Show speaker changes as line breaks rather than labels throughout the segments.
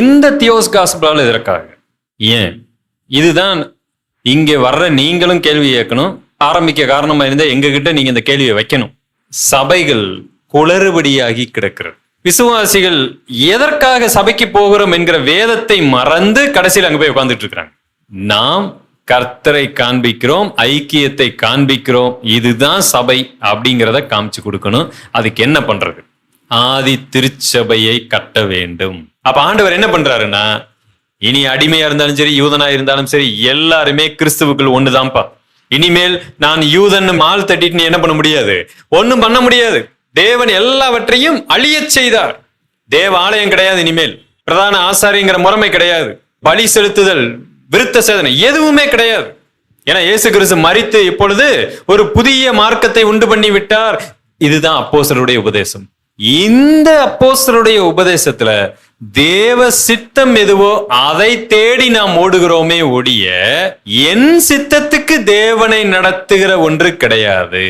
இந்த தியோஸ் காஸ்பலால் எதற்காக? ஏன்? இதுதான் இங்கே வர்ற நீங்களும் கேள்வி கேட்கணும். ஆரம்பிக்க காரணமாக இருந்தால் எங்ககிட்ட நீங்கள் இந்த கேள்வியை வைக்கணும். சபைகள் குளறுபடியாகி கிடக்கிறது. விசுவாசிகள் எதற்காக சபைக்கு போகிறோம் என்கிற வேதத்தை மறந்து கடைசியில் அங்கே போய் உட்காந்துட்டு இருக்கிறாங்க. நாம் கர்த்தரை காண்பிக்கிறோம் ஐக்கியத்தை காண்பிக்கிறோம். இதுதான் சபை அப்படிங்கிறத காமிச்சு கொடுக்கணும். அதுக்கு என்ன பண்றது? ஆதி திருச்சபையை கட்ட வேண்டும். அப்ப ஆண்டவர் என்ன பண்றாருன்னா இனி அடிமையா இருந்தாலும் சரி யூதனா இருந்தாலும் சரி எல்லாருமே கிறிஸ்துவுக்குள் ஒண்ணுதான்ப்பா. இனிமேல் நான் யூதன் மால் தட்டிட்டு நீ என்ன பண்ண முடியாது? ஒன்னும் பண்ண முடியாது. தேவன் எல்லாவற்றையும் அழியச் செய்தார். தேவ ஆலயம் கிடையாது இனிமேல். பிரதான ஆசாரிங்கிற முறைமை கிடையாது. பலி செலுத்துதல் விருத்த சேதனை எதுவுமே கிடையாது. ஏன்னா இயேசு கிறிஸ்து மறித்து இப்பொழுது ஒரு புதிய மார்க்கத்தை உண்டு பண்ணி விட்டார் இதுதான் அப்போசருடைய உபதேசம். இந்த அப்போஸ்தருடைய உபதேசத்துல தேவ சித்தம் எதுவோ அதை தேடி நாம் ஓடுகிறோமே ஒழிய என் சித்தத்துக்கு தேவனை நடத்துகிற ஒன்று கிடையாது.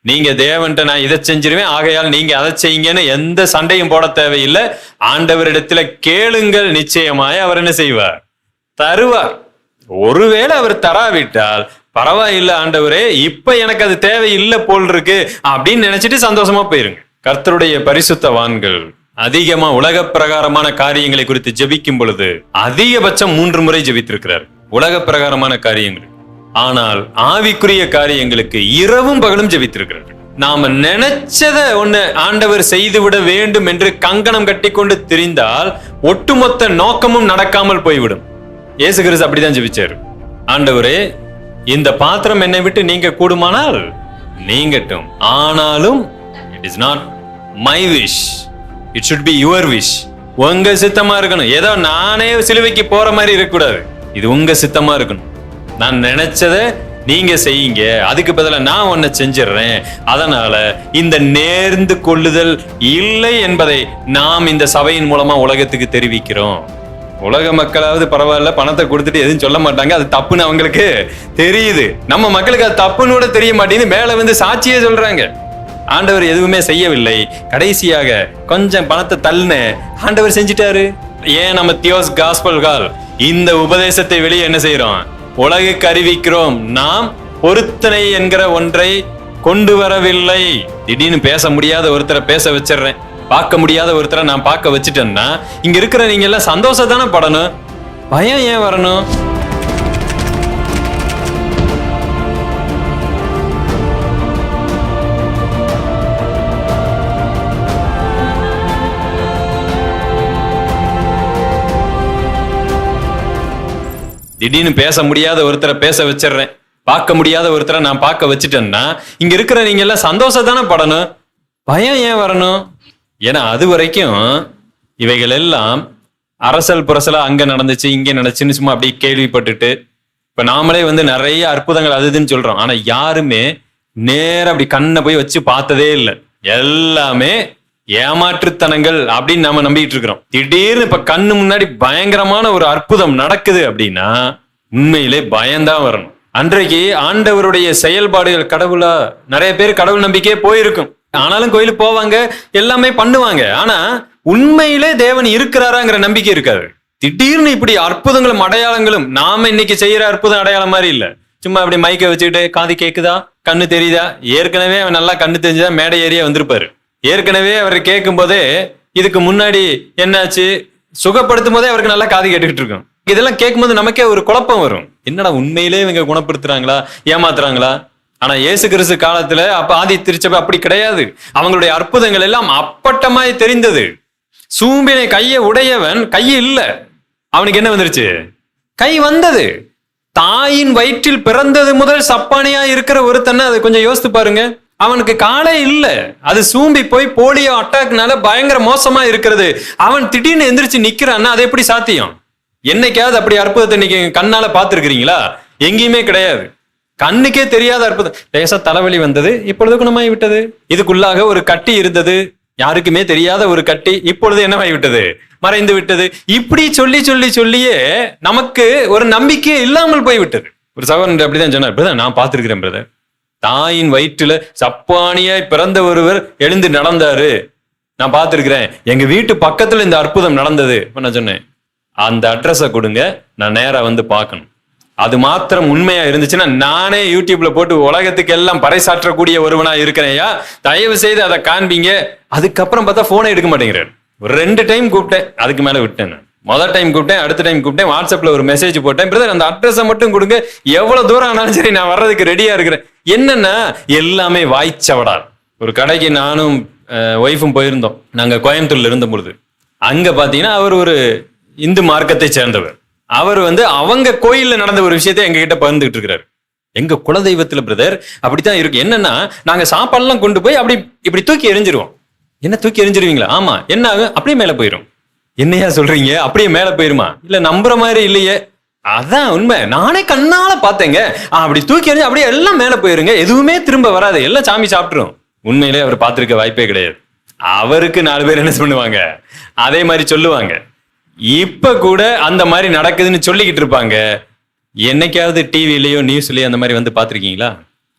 நீங்க தேவன்ட்ட நான் இதை செஞ்சிருவேன் ஆகையால் நீங்க அதை செய்யுங்கன்னு எந்த சண்டையும் போட தேவையில்லை. ஆண்டவரிடத்துல கேளுங்கள் நிச்சயமாய் அவர் என்ன செய்வார்? தருவார். ஒருவேளை அவர் தராவிட்டால் பரவாயில்லை ஆண்டவரே இப்ப எனக்கு அது தேவையில்லை போல் இருக்கு அப்படின்னு நினைச்சிட்டு சந்தோஷமா போயிருங்க. கர்த்தருடைய பரிசுத்தவான்கள் அதிகமா உலக பிரகாரமான காரியங்களை குறித்து ஜெபிக்கும் பொழுது அதிகபட்சம் மூன்று முறை ஜெபித்திருக்கிறார். உலக பிரகாரமான காரியங்கள். ஆனால் ஆவிக்குரிய காரியங்களுக்கு இரவும் பகலும் ஜெபித்திருக்கிறார். நாம நினைச்சத ஒண்ணு ஆண்டவர் செய்துவிட வேண்டும் என்று கங்கணம் கட்டிக்கொண்டு திரிந்தால் ஒட்டுமொத்த நோக்கமும் நடக்காமல் போய்விடும். ஏசு கிறிஸ்து அப்படிதான் ஜெபிச்சாரு. ஆண்டவரே இந்த பாத்திரம் என்னை விட்டு நீங்க கூடுமானால் நீங்கட்டும். ஆனாலும் it is not my wish it should be your wish உங்க சித்தமா இருக்கணும். ஏதோ நானே சிலுவைக்கு போற மாதிரி இருக்கக்கூடாது. இது உங்க சித்தமா இருக்கணும். நான் நினைச்சதை நீங்க செய்யுங்க. அதுக்கு பதிலாக நான் ஒன்ன செஞ்சிடுறேன். அதனால இந்த நேர்ந்து கொள்ளுதல் இல்லை என்பதை நாம் இந்த சபையின் மூலமா உலகத்துக்கு தெரிவிக்கிறோம். உலக மக்களாவது பரவாயில்ல பணத்தை கொடுத்துட்டு எதுவும் சொல்ல மாட்டாங்க. அது தப்புன்னு அவங்களுக்கு தெரியுது. நம்ம மக்களுக்கு அது தப்புன்னு கூட தெரிய மாட்டேங்குது. மேல வந்து சாட்சியே சொல்றாங்க. ஆண்டவர் எதுவுமே செய்யவில்லை. கடைசியாக கொஞ்சம் பணத்தை தள்ளுன ஆண்டவர் செஞ்சிட்டாரு. ஏன் நம்ம தியோஸ் காஸ்பல்கால் இந்த உபதேசத்தை வெளியே என்ன செய்யறோம் உலகுக்கு அறிவிக்கிறோம். நாம் பொருத்தனை என்கிற ஒன்றை கொண்டு வரவில்லை. திடீர்னு பேச முடியாத ஒருத்தரை பேச வச்சிடுறேன். பார்க்க முடியாத ஒருத்தரை நான் பார்க்க வச்சுட்டேன்னா இங்க இருக்கிற நீங்க எல்லாம் சந்தோஷம் தானே படணும். பயம் ஏன் வரணும்? திடீர்னு பேச முடியாத ஒருத்தரை பேச வச்சிடுறேன். பார்க்க முடியாத ஒருத்தரை நான் பார்க்க வச்சுட்டேன்னா இங்க இருக்கிற நீங்க எல்லாம் சந்தோஷம் தானே படணும். பயம் ஏன் வரணும்? ஏன்னா அது வரைக்கும் இவைகள் எல்லாம் அரசல் புரசலா அங்க நடந்துச்சு இங்க நடந்துச்சுன்னு சும்மா அப்படியே கேள்விப்பட்டுட்டு இப்ப நாமளே வந்து நிறைய அற்புதங்கள் அது இதுன்னு சொல்றோம். ஆனா யாருமே நேரம் அப்படி கண்ணை போய் வச்சு பார்த்ததே இல்லை. எல்லாமே ஏமாற்றுத்தனங்கள் அப்படின்னு நம்ம நம்பிட்டு இருக்கிறோம். திடீர்னு இப்ப கண்ணு முன்னாடி பயங்கரமான ஒரு அற்புதம் நடக்குது அப்படின்னா உண்மையிலே பயம்தான் வரணும். அன்றைக்கு ஆண்டவருடைய செயல்பாடுகள் கடவுளா நிறைய பேர் கடவுள் நம்பிக்கையே போயிருக்கும். ஆனாலும் கோயிலுக்கு போவாங்க எல்லாமே பண்ணுவாங்க. ஆனா உண்மையிலே தேவன் இருக்கிறாராங்கிற நம்பிக்கை இருக்காது. திடீர்னு இப்படி அற்புதங்களும் அடையாளங்களும் நாம இன்னைக்கு செய்யற அற்புதம் அடையாளம் மாதிரி இல்ல. சும்மா அப்படி மைக்க வச்சுக்கிட்டு காது கேக்குதா? கண்ணு தெரியுதா? ஏற்கனவே அவன் நல்லா கண்ணு தெரிஞ்சதா மேடை ஏறியா வந்திருப்பாரு. ஏற்கனவே அவர் கேட்கும் போதே இதுக்கு முன்னாடி என்னாச்சு? சுகப்படுத்தும் போதே அவருக்கு நல்லா காது கேட்டுக்கிட்டு இருக்கும். இதெல்லாம் கேட்கும்போது நமக்கே ஒரு குழப்பம் வரும். என்னடா உண்மையிலே இவங்க குணப்படுத்துறாங்களா? ஏமாத்துறாங்களா? ஆனா இயேசு கிறிஸ்து காலத்துல அப்ப ஆதி திருச்சபை அப்படி கிடையாது. அவங்களுடைய அற்புதங்கள் எல்லாம் அப்பட்டமாய் தெரிந்தது. சூம்பினை கையை உடையவன் கையை இல்ல. அவனுக்கு என்ன வந்துருச்சு? கை வந்தது. தாயின் வயிற்றில் பிறந்தது முதல் சப்பானியா இருக்கிற ஒருத்தனை அதை கொஞ்சம் யோசித்து பாருங்க. அவனுக்கு காலே இல்லை. அது சூம்பி போய் போலியோ அட்டாக்னால பயங்கர மோசமா இருக்கிறது. அவன் திடீர்னு எந்திரிச்சு நிக்கிறான்னா அது எப்படி சாத்தியம்? என்னைக்காவது அப்படி அற்புதத்தை நீங்க கண்ணால பாத்துருக்கிறீங்களா எங்கேயுமே கிடையாது. கண்ணுக்கே தெரியாத அற்புதம். லேசா தலைவலி வந்தது இப்பொழுது குணமாகி விட்டது. இதுக்குள்ளாக ஒரு கட்டி இருந்தது. யாருக்குமே தெரியாத ஒரு கட்டி இப்பொழுது என்னவாகி விட்டது? மறைந்து விட்டது. இப்படி சொல்லி சொல்லி சொல்லியே நமக்கு ஒரு நம்பிக்கையே இல்லாமல் போய்விட்டது. ஒரு சகோதரன் அப்படிதான் சொன்னார் பிரதர் நான் பார்த்துருக்கிறேன் பிரதர். தாயின் வயிற்றுல சப்பானியாய் பிறந்த ஒருவர் எழுந்து நடந்தாரு. நான் பார்த்துருக்குறேன். எங்க வீட்டு பக்கத்துல இந்த அற்புதம் நடந்தது. நான் சொன்னேன் அந்த அட்ரஸை கொடுங்க நான் நேரா வந்து பார்க்கணும். அது மாத்திரம் உண்மையா இருந்துச்சுன்னா நானே யூடியூப்ல போட்டு உலகத்துக்கு எல்லாம் பறைசாற்றக்கூடிய ஒருவனா இருக்கிறேயா தயவு செய்து அதை காண்பீங்க. அதுக்கப்புறம் பார்த்தா போனை எடுக்க மாட்டேங்கிறார். ஒரு ரெண்டு டைம் கூப்பிட்டேன் அதுக்கு மேல விட்டேன் நான். டைம் கூப்பிட்டேன் அடுத்த டைம் கூப்பிட்டேன் வாட்ஸ்அப்ல ஒரு மெசேஜ் போட்டேன். பிரதர் அந்த அட்ரஸை மட்டும் கொடுங்க. எவ்வளவு தூரம் ஆனாலும் சரி நான் வர்றதுக்கு ரெடியா இருக்கிறேன். என்னன்னா எல்லாமே வாய்ச்சவடார் ஒரு கடைக்கு நானும் ஒய்ஃபும் போயிருந்தோம். நாங்கள் கோயம்புத்தூர்ல இருந்த பொழுது அங்க பாத்தீங்கன்னா அவர் ஒரு இந்து மார்க்கத்தை சேர்ந்தவர். அவர் வந்து அவங்க கோயில்ல நடந்த ஒரு விஷயத்தை எங்ககிட்ட பகிர்ந்துகிட்டு இருக்கிறாரு எங்க குலதெய்வத்துல பிரதர் அப்படித்தான் இருக்கு. என்னன்னா நாங்க சாப்பாடுலாம் கொண்டு போய் அப்படி இப்படி தூக்கி எரிஞ்சிருவோம் என்ன தூக்கி எரிஞ்சிருவீங்களா ஆமா. என்ன ஆகும்? அப்படியே மேல போயிரும். என்னையா சொல்றீங்க? அப்படியே மேல போயிருமா? இல்ல நம்புற மாதிரி இல்லையே. அதான் உண்மை. நானே கண்ணால பார்த்தேங்க. அப்படி தூக்கி எறிஞ்சு அப்படியே எல்லாம் மேல போயிருங்க. எதுவுமே திரும்ப வராது. எல்லாம் சாமி சாப்பிட்டுரும். உண்மையிலே அவர் பார்த்துருக்க வாய்ப்பே கிடையாது. அவருக்கு நாலு பேர் என்ன பண்ணுவாங்க? அதே மாதிரி சொல்லுவாங்க. இப்ப கூட அந்த மாதிரி நடக்குதுன்னு சொல்லிக்கிட்டு இருப்பாங்க. என்னைக்காவது டிவிலயோ நியூஸ்லயோ அந்த மாதிரி வந்து பாத்திருக்கீங்களா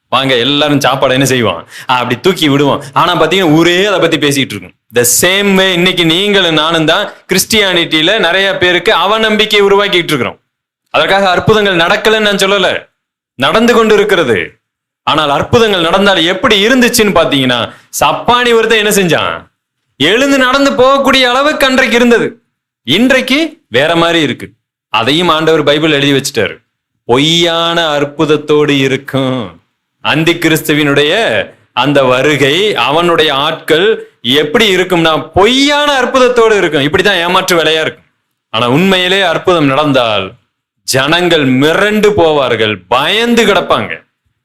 வாங்க எல்லாரும் சாப்பாடு என்ன செய்வோம்? அப்படி தூக்கி விடுவோம். ஆனா பாத்தீங்கன்னா ஊரே அதை பத்தி பேசிட்டு இருக்கும். த சேம் வே இன்னைக்கு நீங்களும் நானும் தான் கிறிஸ்டியானிட்டியில நிறைய பேருக்கு அவநம்பிக்கை உருவாக்கிட்டு இருக்கிறோம். அதற்காக அற்புதங்கள் நடக்கலன்னு நான் சொல்லல. நடந்து கொண்டு இருக்கிறது ஆனால் அற்புதங்கள் நடந்தால் எப்படி இருந்துச்சுன்னு பாத்தீங்கன்னா சப்பானி ஒருத்தன் என்ன செஞ்சான்? எழுந்து நடந்து போகக்கூடிய அளவுக்கு அன்றைக்கு இருந்தது. இன்றைக்கு வேற மாதிரி இருக்கு. அதையும் ஆண்டவர் பைபிள் எழுதி வச்சுட்டாரு. பொய்யான அற்புதத்தோடு இருக்கும். அந்தி கிறிஸ்துவினுடைய அந்த வருகை அவனுடைய ஆட்கள் எப்படி இருக்கும்னா பொய்யான அற்புதத்தோடு இருக்கும். இப்படிதான் ஏமாற்று வேலையா இருக்கும். ஆனா உண்மையிலே அற்புதம் நடந்தால் ஜனங்கள் மிரண்டு போவார்கள் பயந்து கிடப்பாங்க.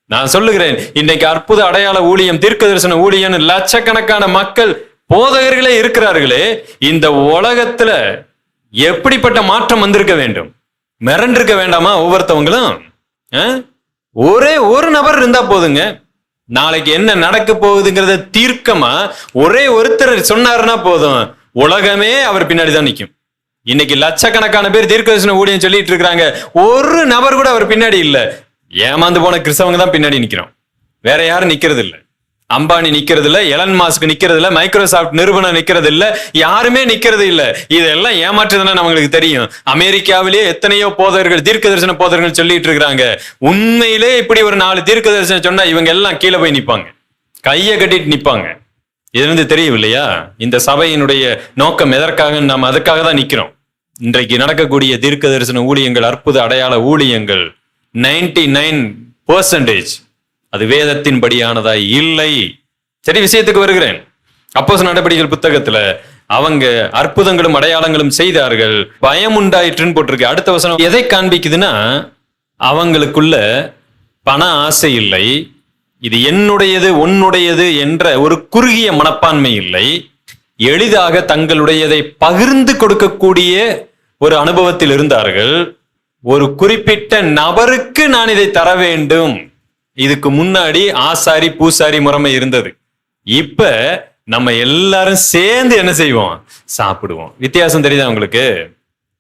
நான் சொல்லுகிறேன் இன்னைக்கு அற்புத அடையாள ஊழியம் தீர்க்க தரிசன ஊழியம் லட்சக்கணக்கான மக்கள் போதகர்களே இருக்கிறார்களே இந்த உலகத்துல எப்படிப்பட்ட மாற்றம் வந்திருக்க வேண்டும்? மிரண்டிருக்க வேண்டாமா ஒவ்வொருத்தவங்களும்? ஆ? ஒரே ஒரு நபர் இருந்தா போதுங்க. நாளைக்கு என்ன நடக்க போகுதுங்கிறத தீர்க்கமா ஒரே ஒருத்தர் சொன்னாருன்னா போதும். உலகமே அவர் பின்னாடி தான் நிற்கும் இன்னைக்கு லட்சக்கணக்கான பேர் தீர்க்கதரிசன ஊழியம் சொல்லிட்டு இருக்காங்க ஒரு நபர் கூட அவர் பின்னாடி இல்ல. ஏமாந்து போன கிறிஸ்தவங்க தான் பின்னாடி நிக்கிறோம். வேற யாரும் நிக்கிறது இல்ல அம்பானி நிக்கிறது இல்ல எலன் மாஸ்க் நிக்கிறது இல்ல மைக்ரோசாஃப்ட் நிறுவனம் நிக்கிறது இல்ல யாருமே நிக்கிறது இல்ல. இதெல்லாம் ஏமாற்றுதுன்னா நம்மளுக்கு தெரியும். அமெரிக்காவிலேயே எத்தனையோ போதகர்கள் தீர்க்க தரிசன போதர்கள் சொல்லிட்டு இருக்கிறாங்க. உண்மையிலே இப்படி ஒரு நாலு தீர்க்க தரிசனம் சொன்னா இவங்க எல்லாம் கீழே போய் நிப்பாங்க. கையை கட்டிட்டு நிப்பாங்க. இதிலிருந்து தெரியும் இல்லையா இந்த சபையினுடைய நோக்கம் எதற்காக நாம் அதுக்காக தான் நிக்கிறோம். இன்றைக்கு நடக்கக்கூடிய தீர்க்க தரிசன ஊழியங்கள் அற்புத அடையாள ஊழியங்கள் நைன்டி நைன் பர்சன்டேஜ் அது வேதத்தின் படியானதாய் இல்லை. சரி விஷயத்துக்கு வருகிறேன். அப்போஸ் நடவடிக்கைகள் புத்தகத்துல அவங்க அற்புதங்களும் அடையாளங்களும் செய்தார்கள். பயம் உண்டாயிற்றுன்னு போட்டிருக்கு. அடுத்த வசனம் எதை காண்பிக்குதுன்னா அவங்களுக்குள்ள பண ஆசை இல்லை. இது என்னுடையது உன்னுடையது என்ற ஒரு குறுகிய மனப்பான்மை இல்லை. எளிதாக தங்களுடையதை பகிர்ந்து கொடுக்கக்கூடிய ஒரு அனுபவத்தில் இருந்தார்கள். ஒரு குறிப்பிட்ட நபருக்கு நான் இதை தர வேண்டும். இதுக்கு முன்னாடி ஆசாரி பூசாரி முறைமை இருந்தது. இப்ப நம்ம எல்லாரும் சேர்ந்து என்ன செய்வோம்? சாப்பிடுவோம். வித்தியாசம் தெரியுதா உங்களுக்கு?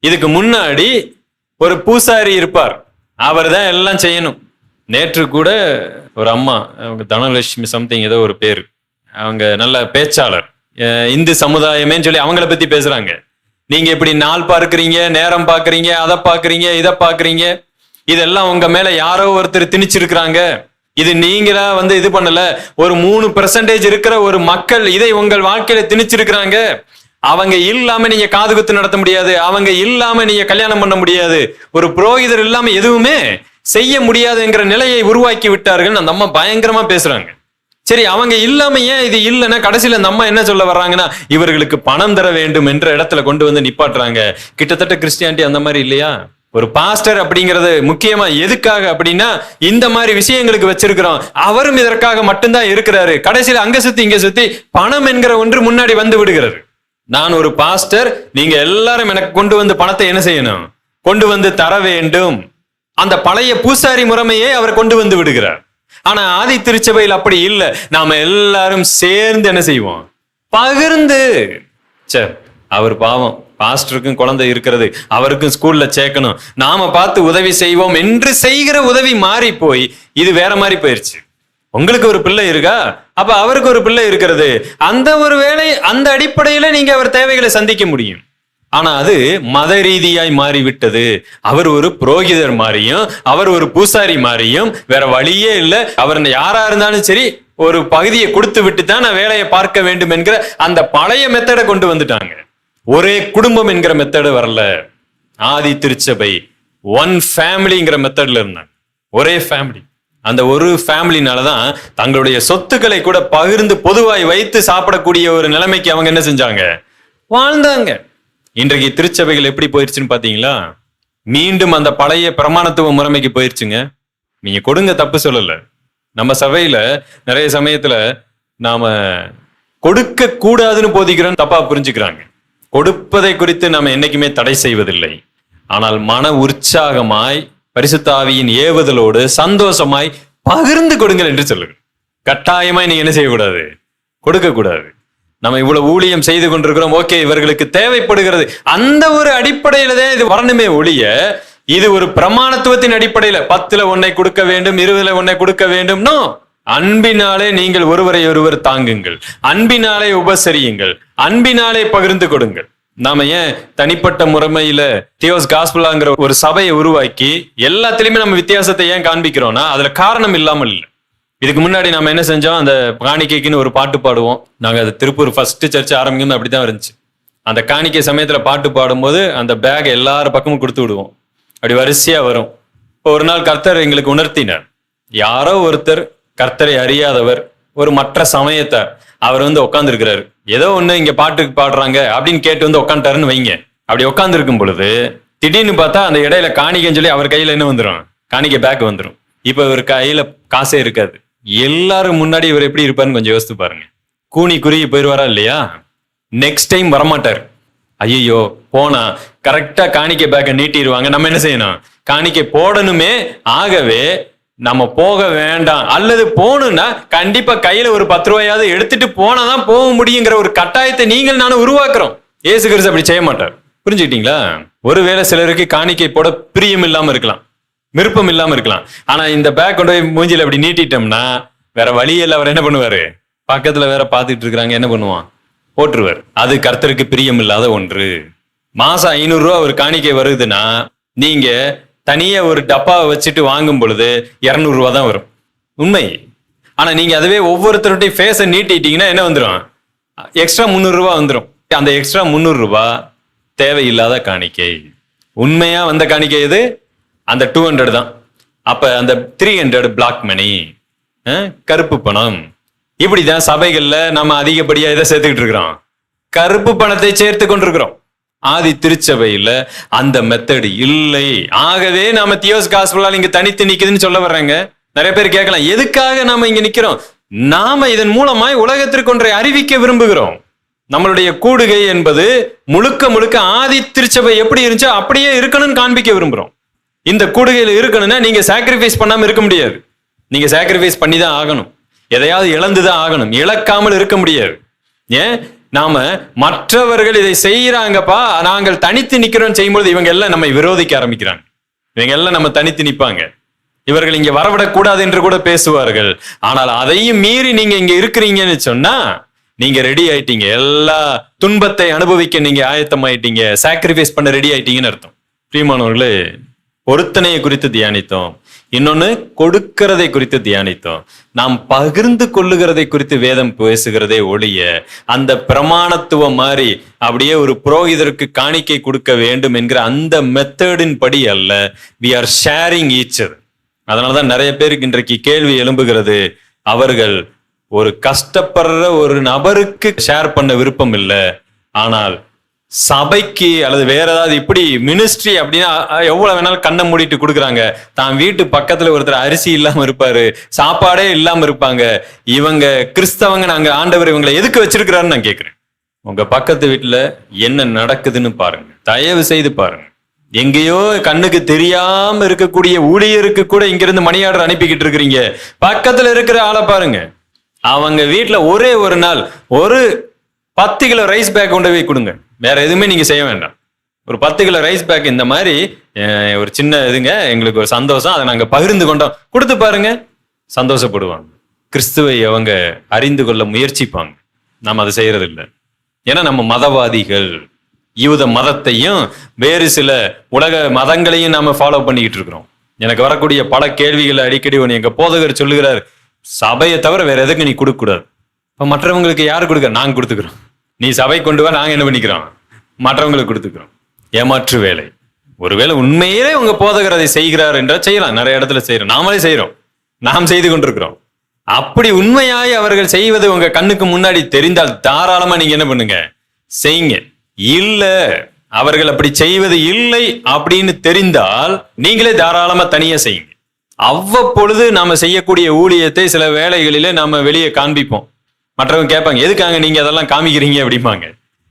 இதுக்கு முன்னாடி ஒரு பூசாரி இருப்பார். அவர் தான் எல்லாம் செய்யணும். நேற்று கூட ஒரு அம்மா அவங்க தனலட்சுமி சம்திங் ஏதோ ஒரு பேர். அவங்க நல்ல பேச்சாளர். இந்து சமுதாயமேன்னு சொல்லி அவங்கள பத்தி பேசுறாங்க. நீங்க இப்படி நாள் பார்க்கறீங்க நேரம் பார்க்கறீங்க அதை பார்க்கறீங்க இதை பார்க்கறீங்க. இதெல்லாம் உங்க மேல யாரோ ஒருத்தர் திணிச்சிருக்கிறாங்க. இது நீங்களா வந்து இது பண்ணல. ஒரு மூணு பெர்சன்டேஜ் இருக்கிற ஒரு மக்கள் இதை உங்கள் வாழ்க்கையில திணிச்சிருக்கிறாங்க. அவங்க இல்லாம நீங்க காது குத்து நடத்த முடியாது. அவங்க இல்லாம நீங்க கல்யாணம் பண்ண முடியாது. ஒரு புரோகிதர் இல்லாம எதுவுமே செய்ய முடியாதுங்கிற நிலையை உருவாக்கி விட்டார்கள். அந்த அம்மா பயங்கரமா பேசுறாங்க. சரி அவங்க இல்லாம ஏன் இது இல்லைன்னா கடைசியில நம்ம என்ன சொல்ல வர்றாங்கன்னா இவர்களுக்கு பணம் தர வேண்டும் என்ற இடத்துல கொண்டு வந்து நிப்பாட்டுறாங்க. கிட்டத்தட்ட கிறிஸ்டியானிட்டி அந்த மாதிரி இல்லையா? ஒரு பாஸ்டர் அப்படிங்கிறது முக்கியமா எதுக்காக அப்படின்னா இந்த மாதிரி விஷயங்களுக்கு வச்சிருக்கிறோம். அவரும் இதற்காக மட்டும்தான் இருக்கிறாரு. கடைசியில அங்க சுத்தி இங்க சுத்தி பணம் என்கிற ஒன்று முன்னாடி வந்து விடுகிறார் நான் ஒரு பாஸ்டர் நீங்க எல்லாரும் எனக்கு கொண்டு வந்து பணத்தை என்ன செய்யணும்? கொண்டு வந்து தர வேண்டும். அந்த பழைய பூசாரி முறைமையை அவர் கொண்டு வந்து விடுகிறார். ஆனா ஆதி திருச்சபையில் அப்படி இல்லை. நாம எல்லாரும் சேர்ந்து என்ன செய்வோம்? பகிர்ந்து. சே அவர் பாவம். பாஸ்டருக்கும் குழந்தை இருக்கிறது. அவருக்கும் ஸ்கூல்ல சேர்க்கணும். நாம பார்த்து உதவி செய்வோம் என்று செய்கிற உதவி மாறி போய் இது வேற மாதிரி போயிருச்சு. உங்களுக்கு ஒரு பிள்ளை இருக்கா? அப்ப அவருக்கு ஒரு பிள்ளை இருக்கிறது. அந்த ஒரு வேலை அந்த அடிப்படையில நீங்க அவர் தேவைகளை சந்திக்க முடியும். ஆனா அது மத ரீதியாய் மாறிவிட்டது. அவர் ஒரு புரோகிதர் மாதிரியும் அவர் ஒரு பூசாரி மாதிரியும் வேற வழியே இல்லை. அவர் யாரா இருந்தாலும் சரி ஒரு பகுதியை கொடுத்து விட்டு தான் நான் வேலையை பார்க்க வேண்டும் என்கிற அந்த பழைய மெத்தடை கொண்டு வந்துட்டாங்க. ஒரே குடும்பம் என்கிற மெத்தடு வரல. ஆதி திருச்சபை ஒன் ஃபேமிலிங்கிற மெத்தட்ல இருந்தாங்க. ஒரே ஃபேமிலி அந்த ஒரு ஃபேமிலினால தான் தங்களுடைய சொத்துக்களை கூட பகிர்ந்து பொதுவாய் வைத்து சாப்பிடக்கூடிய ஒரு நிலைமைக்கு அவங்க என்ன செஞ்சாங்க? வாழ்ந்தாங்க. இன்றைக்கு திருச்சபைகள் எப்படி போயிருச்சுன்னு பாத்தீங்களா? மீண்டும் அந்த பழைய பிரமாணத்துவ முறைமைக்கு போயிருச்சுங்க. நீங்க கொடுங்க தப்பு சொல்லல. நம்ம சபையில நிறைய சமயத்துல நாம கொடுக்க கூடாதுன்னு போதிக்கிறோம் தப்பா புரிஞ்சுக்கிறாங்க. கொடுப்பதை குறித்து நாம என்னைக்குமே தடை செய்வதில்லை. ஆனால் மன உற்சாகமாய் பரிசுத்தாவியின் ஏவுதலோடு சந்தோஷமாய் பகிர்ந்து கொடுங்கள் என்று சொல்லுங்க கட்டாயமாய் நீங்க என்ன செய்யக்கூடாது? கொடுக்க கூடாது நம்ம இவ்வளவு ஊழியம் செய்து கொண்டிருக்கிறோம். ஓகே இவர்களுக்கு தேவைப்படுகிறது. அந்த ஒரு அடிப்படையில தான் இது வரணுமே ஒழிய இது ஒரு பிரமாணத்துவத்தின் அடிப்படையில பத்துல ஒன்னை கொடுக்க வேண்டும் இருபதுல ஒன்னை கொடுக்க வேண்டும். நோ அன்பினாலே நீங்கள் ஒருவரை ஒருவர் தாங்குங்கள். அன்பினாலே உபசரியுங்கள். அன்பினாலே பகிர்ந்து கொடுங்கள். நாம ஏன் தனிப்பட்ட முறைமையில தியோஸ் காஸ்புலாங்கிற ஒரு சபையை உருவாக்கி எல்லாத்துலயுமே நம்ம வித்தியாசத்தை ஏன் காண்பிக்கிறோம்னா அதுல காரணம் இல்லாமல் இல்லை. இதுக்கு முன்னாடி நம்ம என்ன செஞ்சோம்? அந்த காணிக்கைக்குன்னு ஒரு பாட்டு பாடுவோம். நாங்கள் அது திருப்பூர் ஃபர்ஸ்ட் சர்ச் ஆரம்பிக்கும் அப்படிதான் இருந்துச்சு. அந்த காணிக்கை சமயத்தில் பாட்டு பாடும்போது அந்த பேக் எல்லார் பக்கமும் கொடுத்து விடுவோம். அப்படி வரிசையாக வரும். இப்போ ஒரு நாள் கர்த்தர் எங்களுக்கு உணர்த்தினார். யாரோ ஒருத்தர் கர்த்தரை அறியாதவர் ஒரு மற்ற சமயத்தை அவர் வந்து உட்காந்துருக்கிறாரு ஏதோ ஒன்று இங்கே பாட்டுக்கு பாடுறாங்க அப்படின்னு கேட்டு வந்து உட்காந்துட்டாருன்னு வைங்க. அப்படி உட்காந்துருக்கும் பொழுது திடீர்னு பார்த்தா அந்த இடையில காணிக்கைன்னு சொல்லி அவர் கையில் என்ன வந்துடும் காணிக்கை பேக் வந்துடும் இப்போ இவர் கையில் காசே இருக்காது. எல்லாரும் முன்னாடி இவர் எப்படி இருப்பாருன்னு கொஞ்சம் யோசித்து பாருங்க. கூனி குறுகி போயிடுவாரா இல்லையா? நெக்ஸ்ட் டைம் வரமாட்டார். ஐயோ போனா கரெக்டா காணிக்கை பேக்கை நீட்டிடுவாங்க. நம்ம என்ன செய்யணும்? காணிக்கை போடணுமே. ஆகவே நம்ம போக வேண்டாம். அல்லது போகணும்னா கண்டிப்பா கையில ஒரு பத்து ரூபாயாவது எடுத்துட்டு போனாதான் போக முடியுங்கிற ஒரு கட்டாயத்தை நீங்கள் நானும் உருவாக்குறோம். ஏசு கிறிஸ்து அப்படி செய்ய மாட்டார். புரிஞ்சுக்கிட்டீங்களா? ஒருவேளை சிலருக்கு காணிக்கை போட பிரியம் இல்லாம இருக்கலாம். விருப்பம் இல்லாம இருக்கலாம். ஆனா இந்த பேக் கொண்டு போய் மூஞ்சில அப்படி நீட்டிட்டோம்னா வேற வழி இல்லை அவர் என்ன பண்ணுவாரு? பக்கத்துல வேற பாத்துட்டு இருக்கிறாங்க என்ன பண்ணுவான்? போட்டுருவார். அது கர்த்தருக்கு பிரியம் இல்லாத ஒன்று. மாசம் ஐநூறு ரூபா ஒரு காணிக்கை வருதுன்னா நீங்க தனியா ஒரு டப்பாவை வச்சுட்டு வாங்கும் பொழுது இரநூறுவா ரூபா தான் வரும். உண்மை. ஆனா நீங்க அதுவே ஒவ்வொருத்தருடைய ஃபேஸை நீட்டிட்டீங்கன்னா என்ன வந்துடும் எக்ஸ்ட்ரா முந்நூறு ரூபா வந்துடும் அந்த எக்ஸ்ட்ரா முந்நூறு ரூபா தேவையில்லாத காணிக்கை. உண்மையா வந்த காணிக்கை எது? அந்த டூ ஹண்ட்ரட் தான். அப்ப அந்த த்ரீ ஹண்ட்ரட் பிளாக் மணி கருப்பு பணம். இப்படிதான் சபைகள்ல நம்ம அதிகப்படியா இதை சேர்த்துக்கிட்டு இருக்கிறோம். கருப்பு பணத்தை சேர்த்து கொண்டிருக்கிறோம். ஆதி திருச்சபையில அந்த மெத்தடு இல்லை. ஆகவே நாம தியோஸ் காசுலால் இங்க தனித்து நிக்குதுன்னு சொல்ல வர்றாங்க. நிறைய பேர் கேட்கலாம் எதுக்காக நாம இங்க நிக்கிறோம்? நாம இதன் மூலமாய் உலகத்திற்கு ஒன்றை அறிவிக்க விரும்புகிறோம். நம்மளுடைய கூடுகை என்பது முழுக்க முழுக்க ஆதி திருச்சபை எப்படி இருந்துச்சோ அப்படியே இருக்கணும்னு காண்பிக்க விரும்புகிறோம் இந்த கூடுகையில் இருக்கணும்னா நீங்க சாக்ரிஃபைஸ் பண்ணாம இருக்க முடியாது. நீங்க சாக்ரிஃபைஸ் பண்ணி தான் ஆகணும். எதையாவது இழந்து தான் ஆகணும். இழக்காமல் இருக்க முடியாது. ஏன்? நாம மற்றவர்கள் இதை செய்யறாங்கப்பா நாங்கள் தனித்து நிக்கிறோம் செய்யும்போது இவங்க எல்லாம் நம்மை விரோதிக்க ஆரம்பிக்கிறாங்க. இவங்க எல்லாம் நம்ம தனித்து நிற்பாங்க இவர்கள் இங்க வரவிடக்கூடாது என்று கூட பேசுவார்கள். ஆனால் அதையும் மீறி நீங்க இங்க இருக்கிறீங்கன்னு சொன்னா நீங்க ரெடி ஆயிட்டீங்க. எல்லா துன்பத்தை அனுபவிக்க நீங்க ஆயத்தம் ஆயிட்டீங்க சாக்ரிஃபைஸ் பண்ண ரெடி ஆயிட்டீங்கன்னு அர்த்தம். பிரியமானவர்களே பொருத்தனையை குறித்து தியானித்தோம். இன்னொன்னு கொடுக்கிறதை குறித்து தியானித்தோம். நாம் பகிர்ந்து கொள்ளுகிறதை குறித்து வேதம் பேசுகிறதே ஒழிய அந்த பிரமாணத்துவம் மாதிரி அப்படியே ஒரு புரோகிதருக்கு காணிக்கை கொடுக்க வேண்டும் என்கிற அந்த மெத்தடின் படி அல்ல வி ஆர் ஷேரிங் ஈச்சர் அதனாலதான் நிறைய பேருக்கு இன்றைக்கு கேள்வி எழும்புகிறது அவர்கள் ஒரு கஷ்டப்படுற ஒரு நபருக்கு ஷேர் பண்ண விருப்பம் இல்லை ஆனால் சபைக்கு அல்லது வேற ஏதாவது இப்படி மினிஸ்ட்ரி அப்படின்னா எவ்வளவு வேணாலும் கண்ணை மூடிட்டு கொடுக்குறாங்க. தான் வீட்டு பக்கத்துல ஒருத்தர் அரிசி இல்லாம இருப்பாரு சாப்பாடே இல்லாம இருப்பாங்க. இவங்க கிறிஸ்தவங்க நாங்க ஆண்டவர் இவங்களை எதுக்கு வச்சிருக்கிறாருன்னு நான் கேக்குறேன். உங்க பக்கத்து வீட்டுல என்ன நடக்குதுன்னு பாருங்க. தயவு செய்து பாருங்க. எங்கேயோ கண்ணுக்கு தெரியாம இருக்கக்கூடிய ஊழியருக்கு கூட இங்கிருந்து மணி ஆர்டர் அனுப்பிக்கிட்டு இருக்கிறீங்க. பக்கத்துல இருக்கிற ஆளை பாருங்க. அவங்க வீட்டுல ஒரே ஒரு நாள் ஒரு பத்து கிலோ ரைஸ் பேக் கொண்டு போய் கொடுங்க. வேற எதுவுமே நீங்க செய்ய வேண்டாம். ஒரு பத்து கிலோ ரைஸ் பேக் இந்த மாதிரி ஒரு சின்ன இதுங்க எங்களுக்கு ஒரு சந்தோஷம். அதை நாங்க பகிர்ந்து கொண்டோம். கொடுத்து பாருங்க. சந்தோஷப்படுவாங்க. கிறிஸ்துவை அவங்க அறிந்து கொள்ள முயற்சிப்பாங்க. நாம் அதை செய்யறது இல்லை ஏன்னா நம்ம மதவாதிகள் யூத மதத்தையும் வேறு சில உலக மதங்களையும் நாம ஃபாலோ பண்ணிக்கிட்டு இருக்கிறோம். எனக்கு வரக்கூடிய பல கேள்விகளை அடிக்கடி ஒன்று எங்க போதகர் சொல்லுகிறார். சபையை தவிர வேற எதுக்கு நீ கொடுக்க கூடாது இப்போ மற்றவங்களுக்கு யார் கொடுக்க? நாங்கள் கொடுத்துக்கிறோம். நீ சபை கொண்டு வா நாங்கள் என்ன பண்ணிக்கிறோம்? மற்றவங்களுக்கு கொடுத்துக்கிறோம். ஏமாற்று வேலை. ஒருவேளை உண்மையிலே உங்க போதகர் அதை செய்கிறார் என்றால் செய்யலாம். நிறைய இடத்துல செய்யறோம். நாமளே செய்யறோம். நாம் செய்து கொண்டிருக்கிறோம். அப்படி உண்மையாய் அவர்கள் செய்வது உங்க கண்ணுக்கு முன்னாடி தெரிந்தால் தாராளமா நீங்க என்ன பண்ணுங்க? செய்யுங்க. இல்ல அவர்கள் அப்படி செய்வது இல்லை அப்படின்னு தெரிந்தால் நீங்களே தாராளமா தனியா செய்யுங்க. அவ்வப்பொழுது நாம செய்யக்கூடிய ஊழியத்தை சில வேளைகளிலே நாம வெளியே காண்பிப்போம். மற்றவங்க கேட்பாங்க எதுக்காக நீங்க அதெல்லாம் காமிக்கிறீங்க? அப்படிம்பாங்க.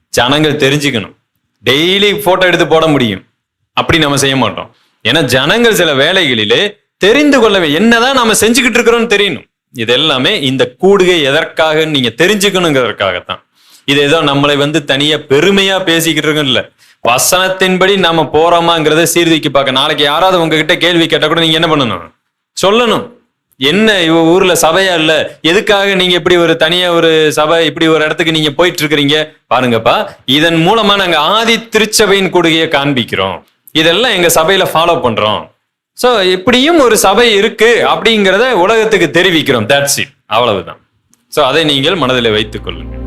ஜனங்கள் தெரிஞ்சுக்கணும். டெய்லி போட்டோ எடுத்து போட முடியும். அப்படி நம்ம செய்ய மாட்டோம். ஏன்னா ஜனங்கள் சில வேலைகளிலே தெரிந்து கொள்ளவே என்னதான் நாம செஞ்சுக்கிட்டு இருக்கிறோம்னு தெரியணும். இது எல்லாமே இந்த கூடுகை எதற்காக நீங்க தெரிஞ்சுக்கணுங்கிறதுக்காகத்தான் இது ஏதோ நம்மளை வந்து தனியா பெருமையா பேசிக்கிட்டு இருக்கோம் இல்ல வசனத்தின்படி நாம போறோமாங்கிறத சீர்தூக்கி பார்க்க. நாளைக்கு யாராவது உங்ககிட்ட கேள்வி கேட்டா கூட நீங்க என்ன பண்ணணும்? சொல்லணும். என்ன இவ ஊர்ல சபையா இல்ல? எதுக்காக நீங்க இப்படி ஒரு தனியா ஒரு சபை இப்படி ஒரு இடத்துக்கு நீங்க போயிட்டு இருக்கிறீங்க பாருங்கப்பா இதன் மூலமா நாங்க ஆதி திருச்சபையின் கூடுகையை காண்பிக்கிறோம். இதெல்லாம் எங்க சபையில ஃபாலோ பண்றோம். சோ இப்படியும் ஒரு சபை இருக்கு அப்படிங்கிறத உலகத்துக்கு தெரிவிக்கிறோம். தட்ஸ் இட் அவ்வளவுதான். சோ அதை நீங்கள் மனதில் வைத்துக் கொள்ளுங்கள்.